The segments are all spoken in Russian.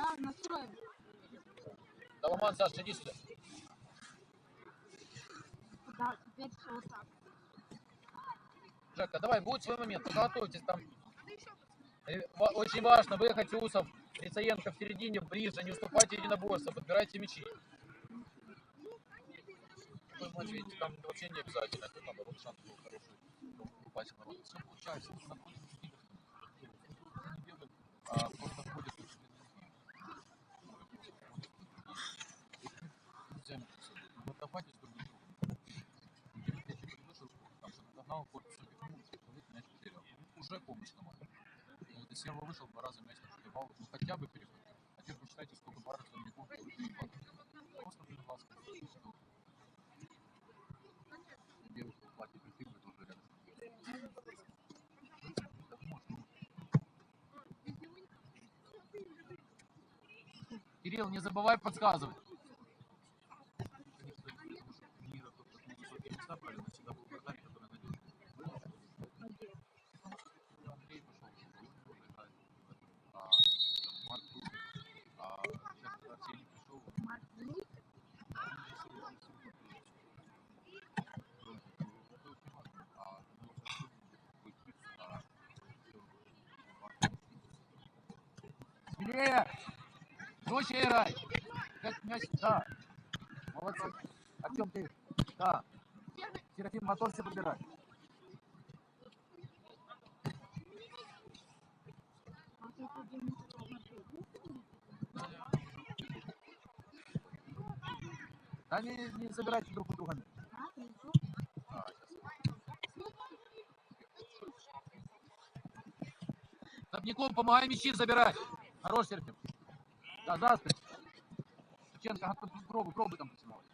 Да, настроен. Доломан, Саша, иди сюда. Да, теперь все вот так. Жека, давай, будет свой момент, подготовьтесь там. Э, Очень важно выехать Усов, Рицаенко в середине, ближе, не уступайте единоборства, подбирайте мячи. Такой матч, видите, там вообще не обязательно, тут наоборот шанс был хороший. Все получается, находится а просто ходят. Давайте с другим другом. Я тебе предложил, там, что догнал корпус, человек мяч потерял. Уже помощь команде. Вот, если Серва вышел, два раза мяч там забивал, ну хотя бы перехватил. А теперь посчитайте, сколько баров там не будет. Просто перехват. Девушка в платье прикрыла, тоже рядом. Можно. Кирилл, не забывай подсказывать. Мира, тот, кто высокие места брали, но всегда был вратарь, который надежный. Андрей пошел, тоже играет. А, Марк тут. А, сейчас Арсений пришел. Смелее! Жестче играй! Как мяч, да. Молодцы. Артем, ты. Да. Серафим, моторся подбирай. Да не, не забирайте друг у друга. Стопником помогай мячи забирать. Хорош, Серафим. Да, за спину. Шевченко, а, пробуй, пробуй там поснимать.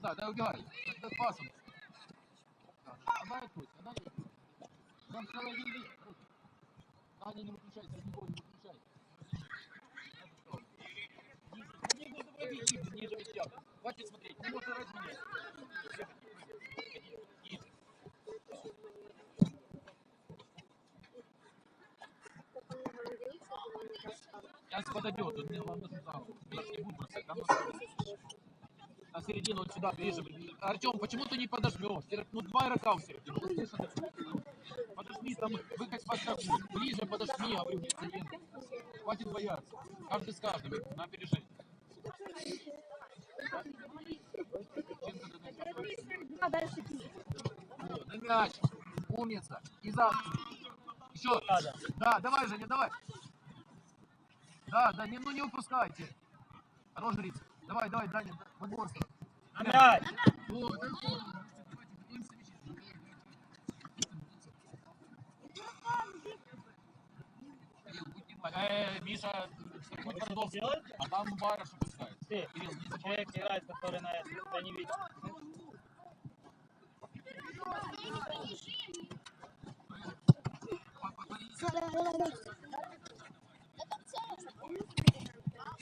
Да, да, убегай. Да, пасом. Да, Отдай тут, отдай. Там целая вилли. Таня, не выключай, Стопников, не выключай. Ниже, ниже, ниже мяча. Хватит смотреть, не можешь орать Сейчас подойдет, тут не вам там, я не буду бросать, там на середину вот сюда, ближе. Артем, почему ты не подожмешь? Ну два игрока у середины. Подожми, там выходь в атаку, ближе подожми, говорю, Грицаенко. Хватит бояться, каждый с каждым, на опережение. На мяч, умница, и за. Еще, да, давай, Женя, давай. Да, да, не, ну не упускайте. Хорош, Гриц. Давай, давай, Даня, подборство. Мяч! Вот. Э, Миша, будь Твардовский. А там Барыш опускается. Ты, Кирилл, не забывай. человек играет, который на это не видит. Все.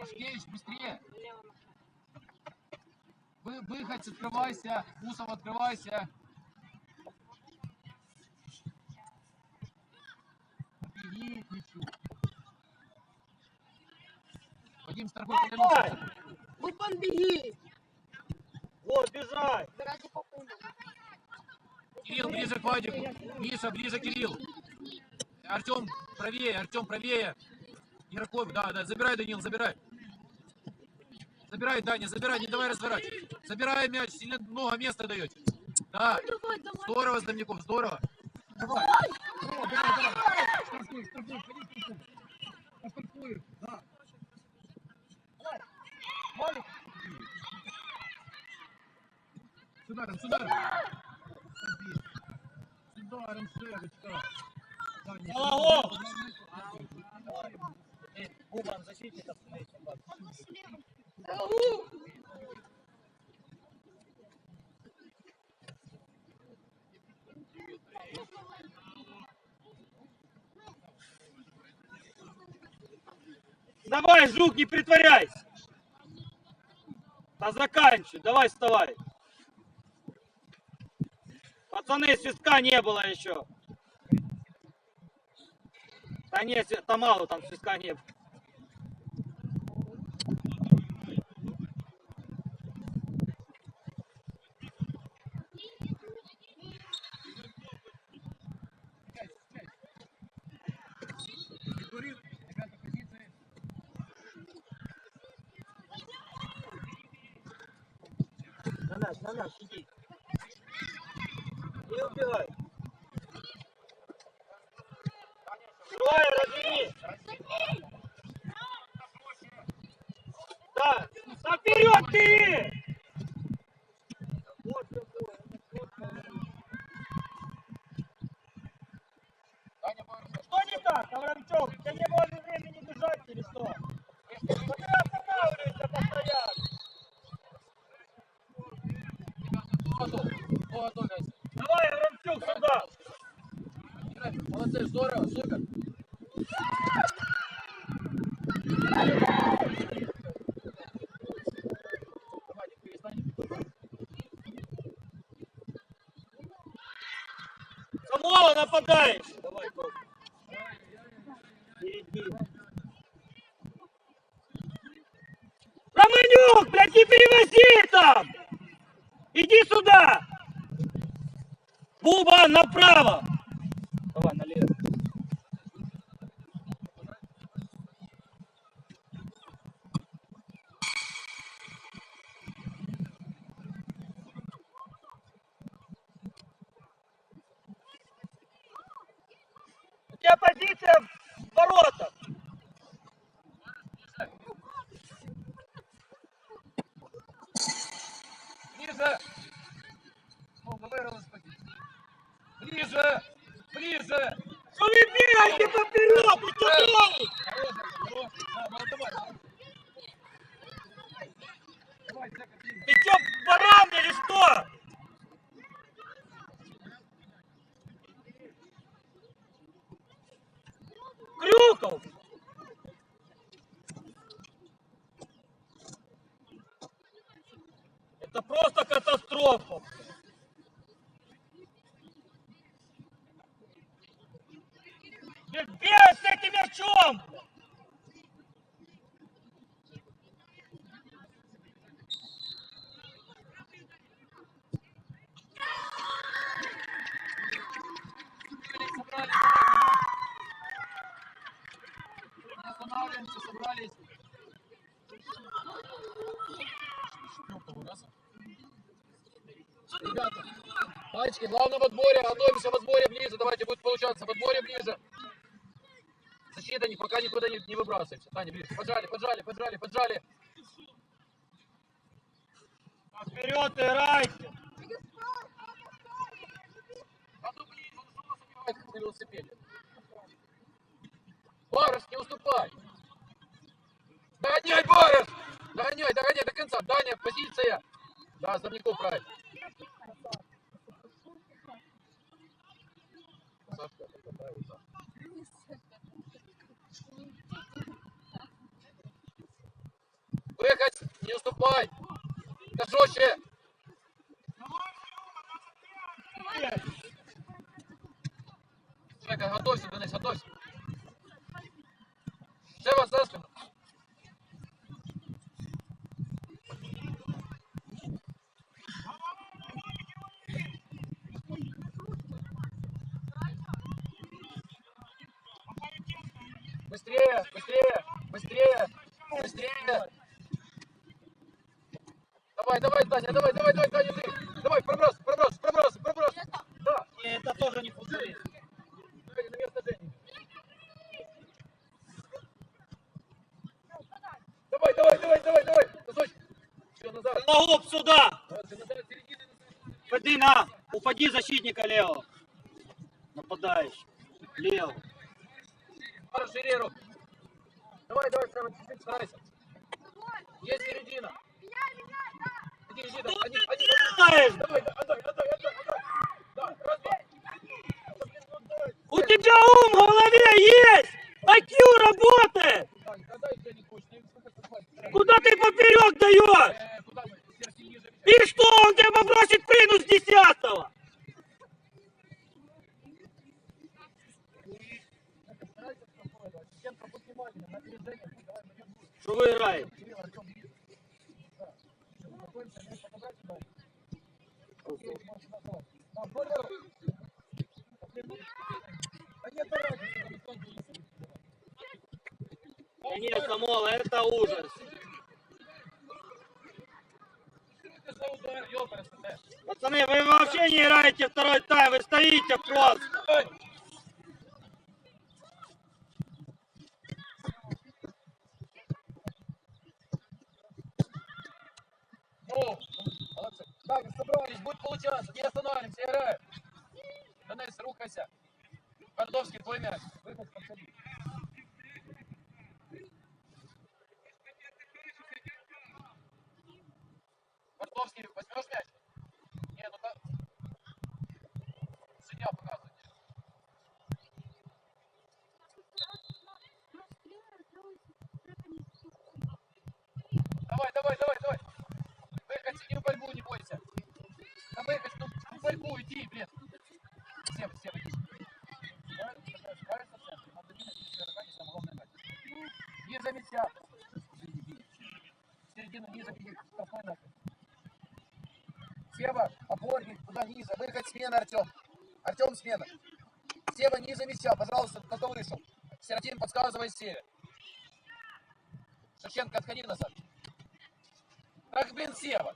Пашкевич, быстрее. Вы, выходь, открывайся. Усов, открывайся. Беги к мячу. Вадим повернулся. Будь он беги. Вот, бежай! Кирилл, ближе к Вадику. Миша, ближе к Кирилл. Артем, правее, Артем, правее. Ярков, да, да, забирай, Данил, забирай. Забирай, Даня, забирай, не давай разворачивать. Забирай мяч, сильно много места даете. Да, здорово, Здомников, здорово. Давай. Давай, давай. Штрафуй, штрафуй, ходи, да. Малик. С ударом, с ударом. С ударом, Шевочка. Голову! Бубан, защитник остановись. Бубан. Давай, Жук, не притворяйся. Да заканчивай, давай вставай. Пацаны, свистка не было еще. Да нет, там мало, там свистка не было. На нас, на нас, иди. Не убегай. Давай, разверни. Да, да вперед ты! Вот какой, вот какой. Даня, Борис, Что не так, Тебя не же времени бежать или что? Ну ты останавливаешься постоянно. Давай, Аврамчук, сюда. Молодцы, здорово, супер. Самойлова нападаешь. Давай, Коля. Иди. Романюк, блядь, не перевози там! Иди сюда! Направо! Давай, налево. У тебя позиция в воротах. Ближе! О, вырвалась позиция. Ближе! Ближе! Бегаете поперед? Ты что делаешь? Хорош, хорош. Да, ну, давай. Давай, Жека, ближе. Ты что, баран или что? Крюков! Это просто катастрофа. Бегаешь с этим мячом! Ребята, мальчики, главное в отборе, готовимся в отборе ближе, давайте будет получаться, в отборе ближе. Ни- пока никуда не, не выбрасываемся. Таня, ближе, поджали, поджали, поджали, поджали. Вперед играйте! А ну блин, он что нас убивает, как на велосипеде. Барыш, не уступай. Догоняй, Барыш! Догоняй, догоняй до конца. Даня, позиция. Да, Здравников правильно. Сашка. Выехать, не уступай. Да жестче. Жека, готовься, Денис, готовься. Шева за спину. Быстрее, быстрее, быстрее, быстрее. Давай, давай, давай, давай, Таня, ты. Давай, проброс, проброс, проброс, проброс. Да, И это тоже не. Таня, на место Жени. Давай, давай, давай, давай, давай. Носочек. Все, назад. Голуб сюда! Вот, ты назад, середины, назад. Ходи на! Уходи защитника левого. Нападающий. Лево. Руку. Давай, давай, старайся. Есть середина. Иди, иди, да, один, один, Знаешь, один. Давай, да, отдай, отдай, отдай, отдай. Да, раз, два. у тебя ум в голове есть! IQ работает! Дань, отдай где-нибудь, ты сколько ты хватит? Куда ты поперек даешь? Э, Куда мы? Сердце ниже. И что, он тебя бросит принус десятого? Старайся спокойно. Ассистентка, будь внимательным, на движение. Давай, мы идем. Что вы играете? Кирилл, Артем, ближе. Да. Всё, успокоимся, не подобрать сюда. Окей, можешь назад. Да, вдоль дорог. Да нет, Самола, это ужас. Пацаны, вы вообще не играете второй тайм, вы стоите просто. Ай! Ну, молодцы. Так, собрались, будет получаться, не останавливаемся, играем. Денис, рухайся. Гордовский, твой мяч. Выход, подходи. Гордовский, возьмешь мяч? Не, ну так. Судья показывает. Давай, давай, давай, давай. Выходи, иди в борьбу, не бойся. Да выходи, ну в борьбу иди, блин. Сева, Сева, иди. Давай, давай, справишься с этим. Надо бить, если игрока не самое главное играть. Не за мяча. Середину низа беги, спокойно. Сева, опорник, туда низа. Выход, смена, Артем. Артем, смена. Сева, низа мяча, пожалуйста, кто вышел. Серафим, подсказывай Севе. Шевченко, отходи назад. Ах, блин, Сева.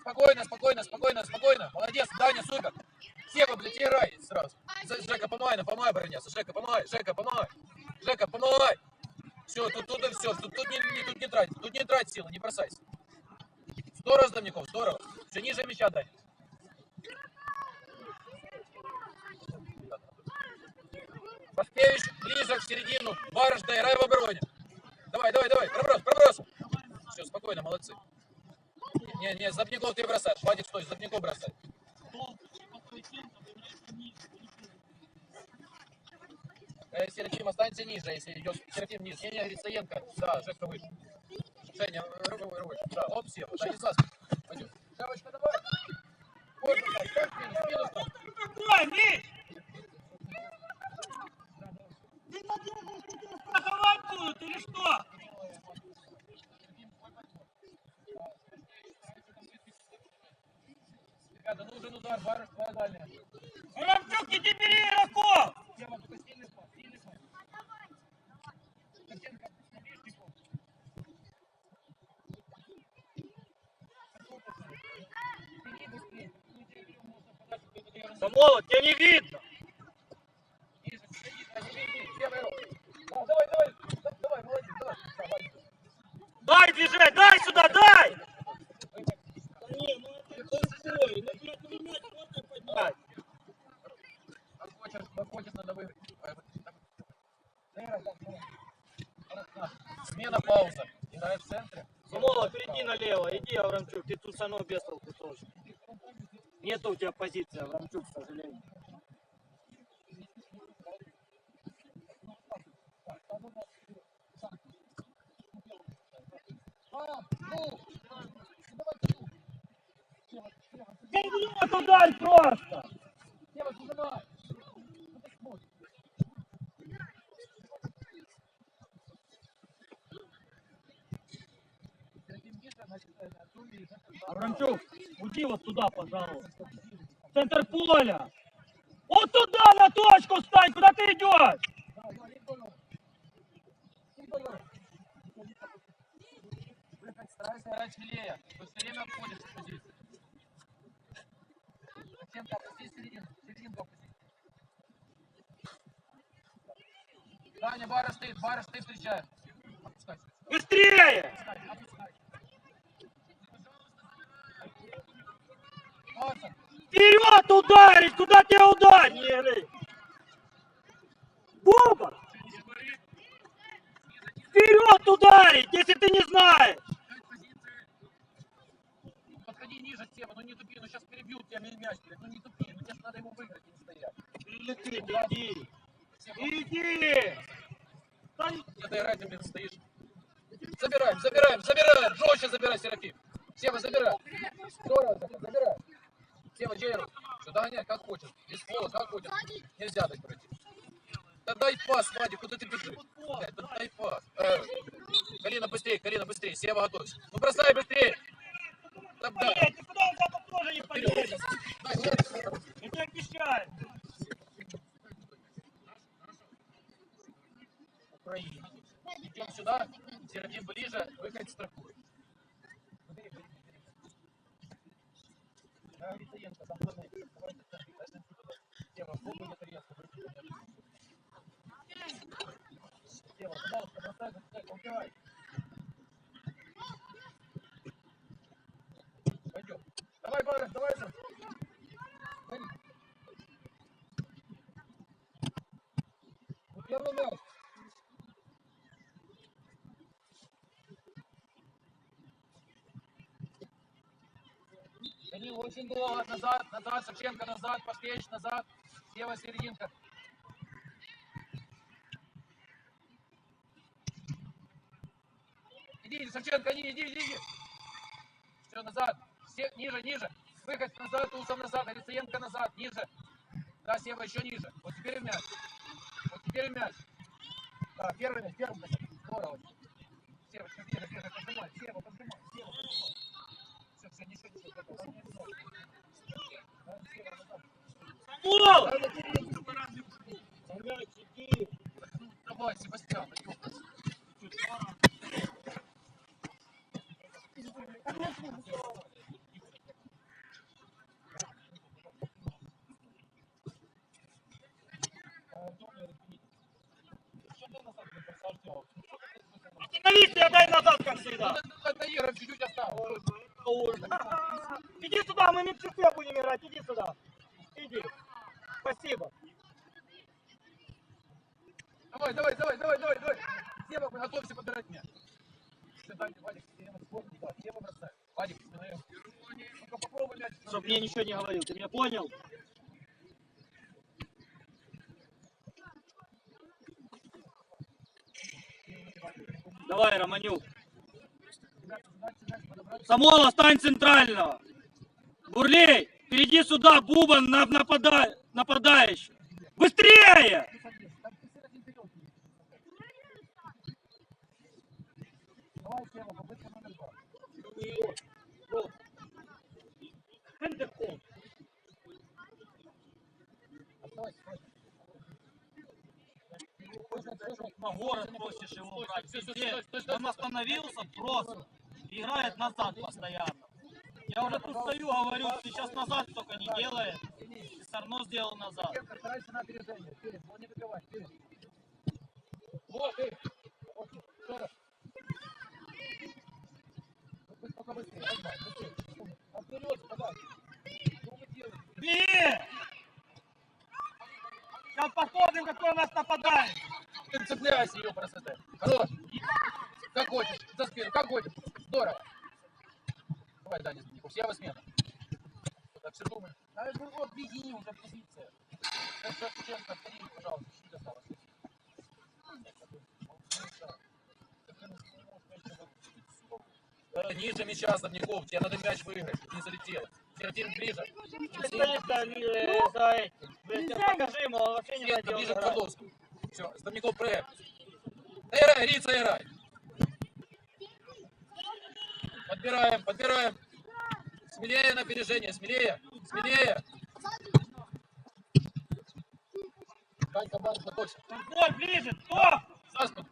Спокойно, спокойно, спокойно, спокойно. Молодец, Даня, супер. Сева, блядь, играй сразу. Жека, помогай, нам, помогай обороняться. Жека, помогай, Жека, помогай. Жека, помогай. Все, тут, тут и все. Тут, тут, не, не- тут не трать, тут не трать силы, не бросайся. Мяча, Даня. Пашкевич ближе к середину. Барыш, доиграй в обороне. Давай, давай, давай, проброс, проброс. Все, спокойно, молодцы. Не, не, Запников ты бросаешь. Вадик, стой, Запников бросай. Э, Серафим, останься ниже, если идет. Серафим ниже. Не, не, Грицаенко. Да, Жека выше. Женя, рукой, рукой. Да, оп, все. Да, не сас. Пойдем. Девочка, давай. Вот, давай, ставь минус, минус, да. Какой, Миш? Ты надеешься, что тебя страховать будут или что? Ребята, нужен удар, барыш, дальняя. Рамчук, иди бери игроков! Тема, только тебя не видно! Ниже, иди, иди, иди, левая рука. Да, Давай, давай, да, давай, молодец, давай. Да, Вадик. Дай движение, дай сюда, дай! Смена, пауза. Играй в центре. Самола, перейди налево, иди, Аврамчук, ты тут со мной без толку тоже. Нету у тебя позиции, Аврамчук, к сожалению. А, ну, Ты в него ударь просто! Сева, зажимай. Ну, ты смотри. Серафим ниже, значит, э, Артем ниже. Аврамчук, уйди вот туда, пожалуйста. Центр поля! Вот туда, на точку стань, куда ты идешь? Старайся играть смелее. Ты все время обходишь с позиции. Затем там здесь серединку. Серединку опусти. Даня, Бара стоит. Бара стоит, встречает. Отпускайся. Быстрее! Вперед ударить! Куда тебя ударили? Боба! Вперед ударить, если ты не знаешь! Сейчас перебьют тебя мяч, блядь, ну не тупи, ну тебе ж надо ему выиграть, а не стоять. Иди, иди. Иди. Где-то играть, ты, блин, стоишь. Забираем, забираем, забираем, жестче забирай, Серафим. Сева, забирай. Здорово, забирай. Сева, Джейру, что догонять, как хочешь. Без фола, как хочешь. Нельзя так пройти. Да дай пас, Вадик, куда ты бежишь? Да дай пас. Э, Карина, быстрее, Карина, быстрее. Сева, готовься. Ну бросай быстрее. Да, да. Не. Я тебе обещаю. Украина. Идем сюда, Серафим ближе, главное, давай ты центр, дай центр туда. Сева, пробуй это резко, выйди туда. Сева, пожалуйста, бросай, бросай, убирай. Пойдем. Давай, Барыш, давай же. Первый мяч. Они очень долго назад, назад, Шевченко назад, Пашкевич назад, Сева серединка. Иди, иди, иди, иди, иди. Все, назад, все, ниже, ниже. Выход назад, Усов назад, Алисаенко назад, ниже. Да, Сева, еще ниже. Вот теперь и мяч. Вот теперь и мяч. Да, первый мяч, первый мяч. Здорово. Сева, все, Сева, Сева, поджимай, Сева, поджимай, Сева, поджимай. Все, все, ничего, ничего. Да, Сева, назад. Давай, Себастьян, ёпта. Остановись и отдай назад, как всегда. Чуть-чуть осталось. Иди сюда, мы миксифе будем играть, иди сюда. Иди. Спасибо. Давай, давай, давай, давай, давай, давай. Сева, готовься подбирать мяч. Ты дай, Вадик, Сева, сборник, да, Сева бросай. Вадик, спиной. Ну-ка попробуй мяч. Чтоб мне ничего не говорил, ты меня понял? Давай, Романюк. Самола, стань центрального. Бурлей, перейди сюда, Бубан на напада... нападающий. Быстрее! Давай, Сева. Город просишь его брать. Везде. Он остановился просто. Играет назад постоянно. Я уже тут стою, говорю, сейчас назад только не делай. Ты все равно сделал назад. Старайся на опережение. Не выбивай, вперед. Вот ты. Быстрее, вперед? Беги! Сейчас посмотрим, какой у нас нападает. Цепляйся ее просто. Хорош. Как хочешь. За спину. Как хочешь. Здорово. Давай, Даня, Зубников. Сева смена. Так, все думаем. А, ну вот, беги уже позиция. Шевченко, отходи, пожалуйста. Чуть осталось. Ниже мяча, Зубников. Тебе надо мяч выиграть. Не залетело. Серафим ближе. За этим. Блин, Покажи ему, он вообще не Сетка хотел ближе к играть. Подольску. Все, проект. Да играй, Рица, играй. Подбираем, подбираем. Смелее на опережение, смелее, смелее. Дань команду готовься. Контроль ближе, стоп! За спину.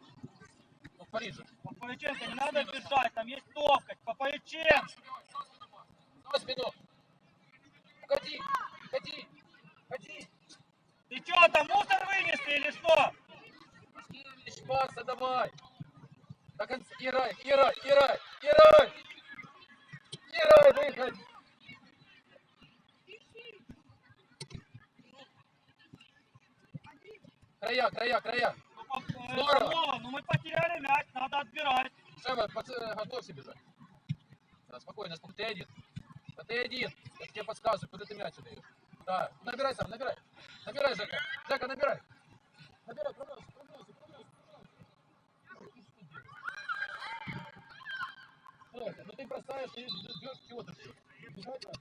Ну, в Париже. Поповиченко, не надо бежать, там есть топкать. Поповиченко! За спину. Ходи, ходи, ходи. Ты что, там мусор вынесли или что? Паса давай. До конца. Играй, играй, играй, играй. Играй, выходи. Края, края, края. Ну, Здорово. снова, но мы потеряли мяч, надо отбирать. Шева, готовься бежать. Да, спокойно, спокойно, ты один. Да ты один. Я тебе подсказываю, куда ты мяч даешь. Да, набирай сам, набирай. Набирай, Жека. Жека, набирай. Набирай, пробрался, Жека, ну ты бросаешь и ждешь, чего ты ждешь? Бежать надо.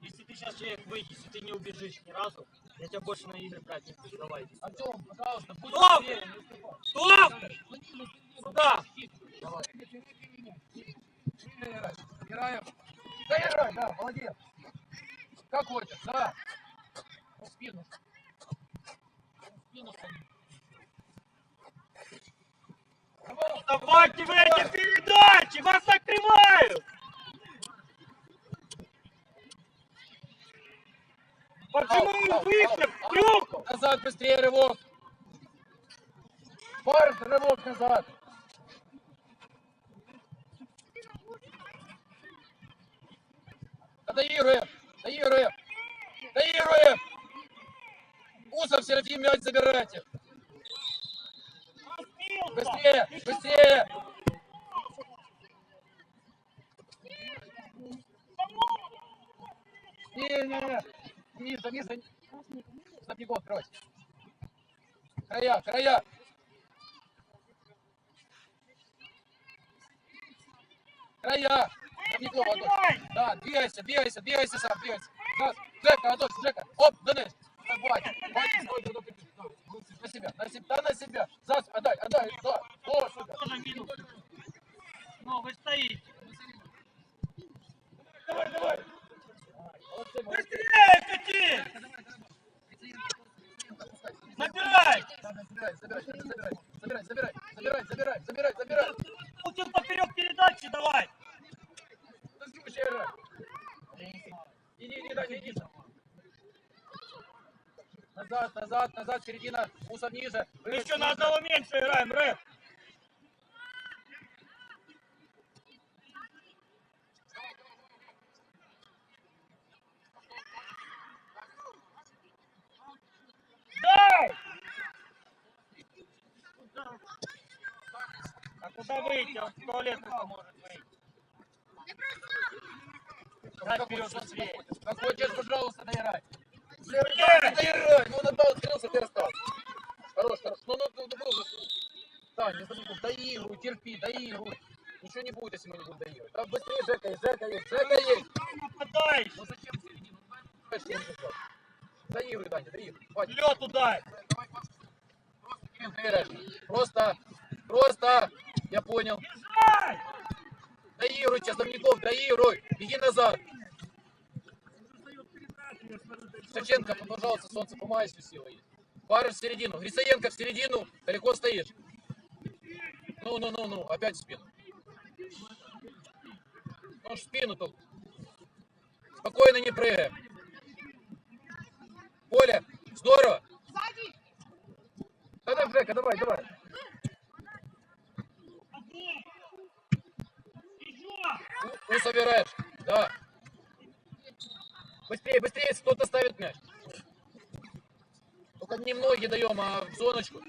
Если ты сейчас человек выйдешь, если ты не убежишь ни разу, я тебя больше на игры брать не буду. Давай. Артем, пожалуйста, будь Стоп! Стоп! Сюда! Давай. Играем. Да играй, да, молодец. Как хочешь, да. В спину. В спину. Давай. Давайте в эти передачи! Вас накрывают! Почему мы вышли в трюк? Назад быстрее рывок. Парень, рывок назад. Доигрываем, доигрываем, доигрываем. Усов, Серафим, мяч забирайте. Быстрее! Быстрее! Сильнее! Вниз, вниз, вниз! Снопников, открывайся! Края, края! Края! Снопников, Антош! Да, двигайся, двигайся, двигайся сам, двигайся! Да, Джека, Антош, Джека! Оп, Денис! Хватит, хватит, стой, на себя, на себя, да, на себя. Зас, отдай, отдай, да. О, супер. Тоже минус. Ну, вы стоите. Давай, давай. Быстрее, кати! Забирай! Забирай, забирай, забирай, забирай, забирай, забирай, забирай, забирай. Получил поперек передачи, давай. Иди, иди, иди, иди. Назад, назад, назад, середина, Усов ниже. Мы еще на одного меньше играем, рэп! Дай! А куда выйти? Он в туалет только может выйти. Дай вперед быстрее. Как хочешь, пожалуйста, доиграй. Ну он отдал, открылся, ты остался. Хорош, хорош, ну, ну, ну, ну, был же. Тань, не забудь, доигруй, терпи, доигруй. Ничего не будет, если мы не будем доигрывать. Да быстрее, Жека есть, Жека есть, Жека есть. Нападай! Ну зачем середину? Ну! Доиграешь. Просто, просто, я понял. Доигруй, Часовников, доигруй. Иди назад. Шевченко, пожалуйста, солнце, помайся, сила есть. Пара в середину. Грицаенко в середину. Далеко стоишь. Ну, ну, ну, ну, опять в спину. Ну, в спину тут. Спокойно не прыгаем. Коля, здорово. Сзади. Да-да, Жека, давай, давай. Ну, собираешь. Да. Быстрее, быстрее, кто-то ставит мяч. Только не ноги даем, а в зоночку.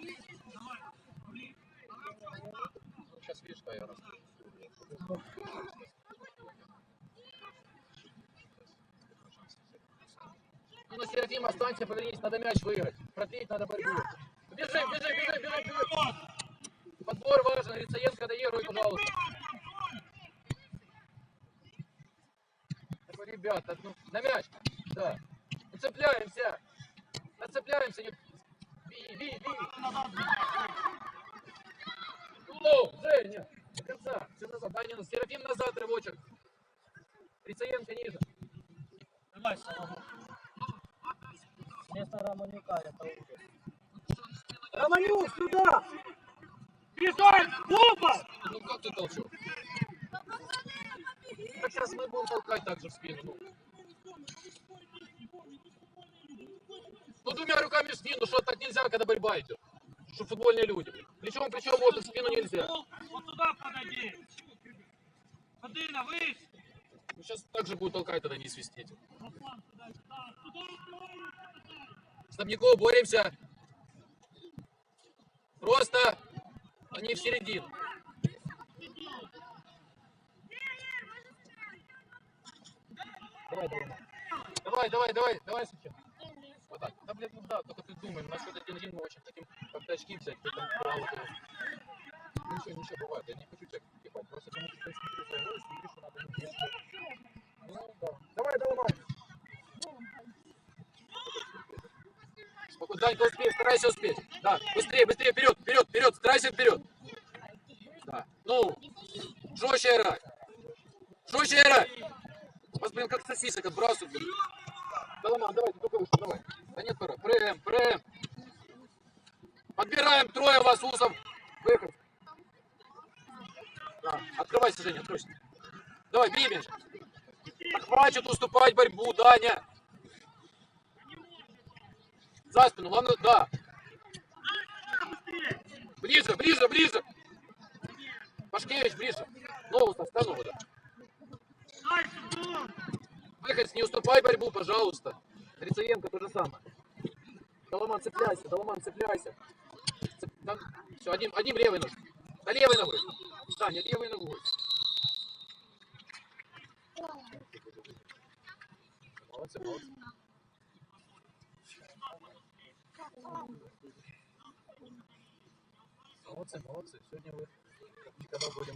Сейчас видишь, что я. Ну, на Серафим останься, повернись, надо мяч выиграть. Продлить надо борьбу. Бежи, бежи, бежи, бежи, бежи. Подбор важен, Рицаенко доигрывай, пожалуйста. Так, Ребята, ну, на мяч. Да. Цепляемся. Отцепляемся. Не... Ви, ви, ви. О, Женя. До конца. Все назад. Даня, ну, Серафим назад, рывочек. Рицаенко ниже. Давай, Соломон. Вместо Романюка это ужас. Романюк, сюда! Бежать! Оба! Ну как ты толчок? Сейчас мы будем толкать так же в спину. Ну, ну двумя руками в спину, что так нельзя, когда борьба идет. Что футбольные люди. Плечом плечом вот в спину нельзя. Вот туда подойди. Подына. Ну, сейчас так же будет толкать, тогда не свистеть. Стопников, боремся. Просто они в середину. Давай, давай. Давай, давай, давай, давай. Вот так. Да, блин, ну да, только ты думай, у нас вот один мы очень хотим как-то очки взять, ты там ты- Ну ничего, ничего, бывает, я не хочу тебя кипать, просто кому ты смотри свой голос, смотри, что надо не делать. Ну, да. Давай, давай. Спокойно, Данька, успей, старайся успеть. Да, быстрее, быстрее, вперед, вперед, вперед, старайся вперед. Да. Ну, жестче играй. Жестче играй. Вас, блин, как сосисок отбрасывают, блин. Ладно, давай, только вышел, давай. Да нет, пора. Прем, прем. Подбираем трое вас, усов. Выход. Да. Открывайся, Женя, откройся. Давай, бей. Да хватит уступать борьбу, Даня. За спину, ладно, да. Ближе, ближе, ближе. Пашкевич, ближе. Ногу ставь, ногу, да. Выходец, не уступай борьбу, пожалуйста. Грицаенко то же самое. Доломан, цепляйся, Доломан, цепляйся. Все, одним, одним левой ногой. Да левой ногой. Саня, левой ногой. Молодцы, молодцы. Молодцы, молодцы. Сегодня вы никогда будем